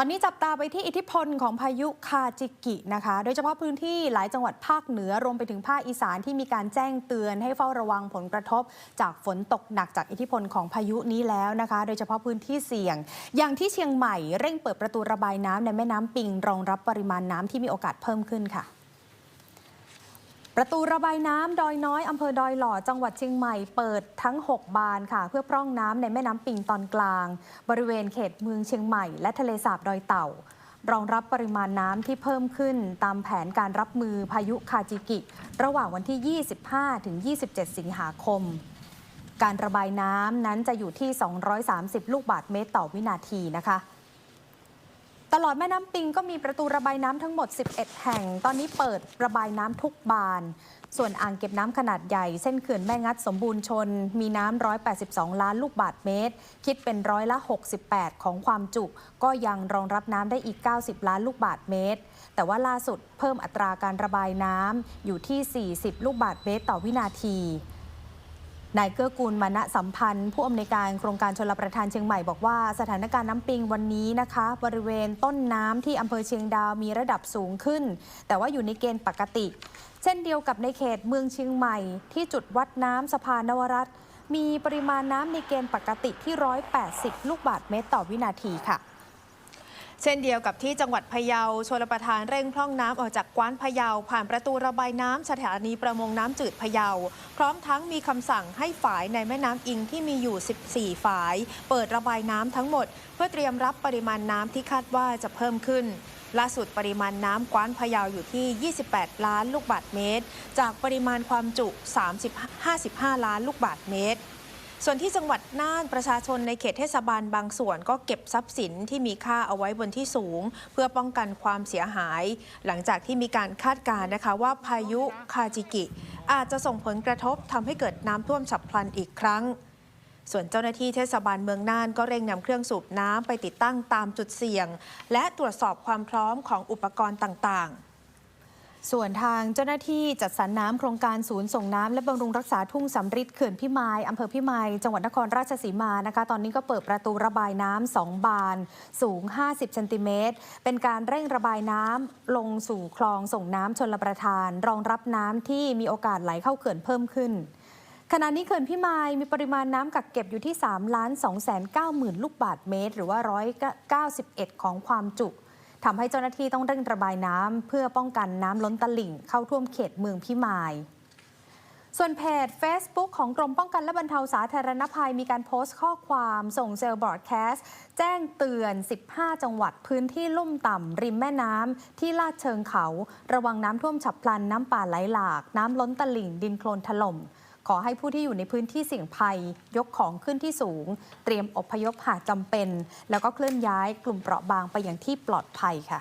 ตอนนี้จับตาไปที่อิทธิพลของพายุคาจิกินะคะ โดยเฉพาะพื้นที่หลายจังหวัดภาคเหนือรวมไปถึงภาคอีสานที่มีการแจ้งเตือนให้เฝ้าระวังผลกระทบ จากฝนตกหนักจากอิทธิพลของพายุนี้แล้วนะคะ โดยเฉพาะพื้นที่เสี่ยง อย่างที่เชียงใหม่เร่งเปิดประตูระบายน้ำในแม่น้ำปิงรองรับปริมาณน้ำที่มีโอกาสเพิ่มขึ้นค่ะ ประตูระบายน้ำดอยน้อยอำเภอดอยหล่อจังหวัดเชียงใหม่เปิดทั้ง 6 บานค่ะ เพื่อพร่องน้ำในแม่น้ำปิงตอนกลาง บริเวณเขตเมืองเชียงใหม่ และทะเลสาบดอยเต่า รองรับปริมาณน้ำที่เพิ่มขึ้นตามแผนการรับมือพายุคาจิกิ ระหว่างวันที่ 25ถึง27 สิงหาคม การระบายน้ำนั้นจะอยู่ที่ 230 ลูกบาศก์เมตรต่อวินาทีนะคะ ตลอดแม่น้ำปิงก็มีประตูระบายน้ำทั้งหมด 11 แห่ง ตอนนี้เปิดระบายน้ำทุกบาน ส่วนอ่างเก็บน้ำขนาดใหญ่ เส้นเขื่อนแม่งัดสมบูรณ์ชน มีน้ำ 182 ล้านลูกบาศก์เมตร คิดเป็นร้อยละ 68 ของความจุ ก็ยังรองรับน้ำได้อีก 90 ล้านลูกบาศก์เมตร แต่ว่าล่าสุดเพิ่มอัตราการระบายน้ำอยู่ที่ 40 ลูกบาศก์เมตรต่อวินาที นายเกื้อกูลมานะสัมพันธ์ ผู้อำนวยการโครงการชลประทานเชียงใหม่บอกว่าสถานการณ์น้ำปิงวันนี้นะคะ บริเวณต้นน้ำที่อำเภอเชียงดาวมีระดับสูงขึ้น แต่ว่าอยู่ในเกณฑ์ปกติ เช่นเดียวกับในเขตเมืองเชียงใหม่ ที่จุดวัดน้ำสะพานนวรัตมีปริมาณน้ำในเกณฑ์ปกติที่ 180 ลูกบาศก์เมตรต่อวินาทีค่ะ เช่นเดียวกับที่จังหวัดพะเยาชลประทานเร่งพร่องน้ำออกจากกว้านพะเยา ผ่านประตูระบายน้ำสถานีประมงน้ำจืดพะเยา พร้อมทั้งมีคำสั่งให้ฝายในแม่น้ำอิงที่มีอยู่ 14 ฝาย เปิดระบายน้ำทั้งหมด เพื่อเตรียมรับปริมาณน้ำที่คาดว่าจะเพิ่มขึ้นล่าสุดปริมาณน้ำกว้านพะเยาอยู่ที่ 28 ล้านลูกบาศก์เมตร จากปริมาณความจุ 355 ล้านลูกบาศก์เมตร ส่วนที่จังหวัดน่านประชาชนในเขตเทศบาลบางส่วนก็เก็บทรัพย์สินที่มีค่าเอาไว้บนที่สูง เพื่อป้องกันความเสียหาย หลังจากที่มีการคาดการณ์นะคะว่าพายุคาจิกิ อาจจะส่งผลกระทบทำให้เกิดน้ำท่วมฉับพลันอีกครั้ง ส่วนเจ้าหน้าที่เทศบาลเมืองน่านก็เร่งนำเครื่องสูบน้ำไปติดตั้งตามจุดเสี่ยง และตรวจสอบความพร้อมของอุปกรณ์ต่างๆ ส่วนทางเจ้าหน้าที่จัดสรรน้ำโครงการศูนย์ส่งน้ำและบำรุงรักษาทุ่งสำริดเขื่อนพิมายอำเภอพิมายจังหวัดนครราชสีมานะคะ ตอนนี้ก็เปิดประตูระบายน้ำสองบานสูง 50เซนติเมตรเป็นการเร่งระบายน้ำลงสู่คลองส่งน้ำชนลประทาน รองรับน้ำที่มีโอกาสไหลเข้าเขื่อนเพิ่มขึ้นขณะนี้เขื่อนพิมายมีปริมาณน้ำกักเก็บอยู่ที่3ล้าน2แสน9หมื่นลูกบาทเมตร หรือว่า 191 ของความจุ ทำให้เจ้าหน้าที่ต้องเร่งระบายน้ำเพื่อป้องกันน้ำล้นตลิ่ง เข้าท่วมเขตเมืองพิมาย ส่วนเพจ Facebook ของกรมป้องกันและบรรเทาสาธารณภัยมีการโพสต์ข้อความส่งเซลล์บอร์ดแคสต์แจ้งเตือน 15 จังหวัดพื้นที่ลุ่มต่ำ ริมแม่น้ำที่ลาดเชิงเขา ระวังน้ำท่วมฉับพลันน้ำป่าไหลหลาก น้ำล้นตลิ่งดินโคลนถล่ม ขอให้ผู้ที่อยู่ในพื้นที่เสี่ยงภัย ยกของขึ้นที่สูง เตรียมอพยพหากจำเป็น แล้วก็เคลื่อนย้ายกลุ่มเปราะบางไปอย่างที่ปลอดภัยค่ะ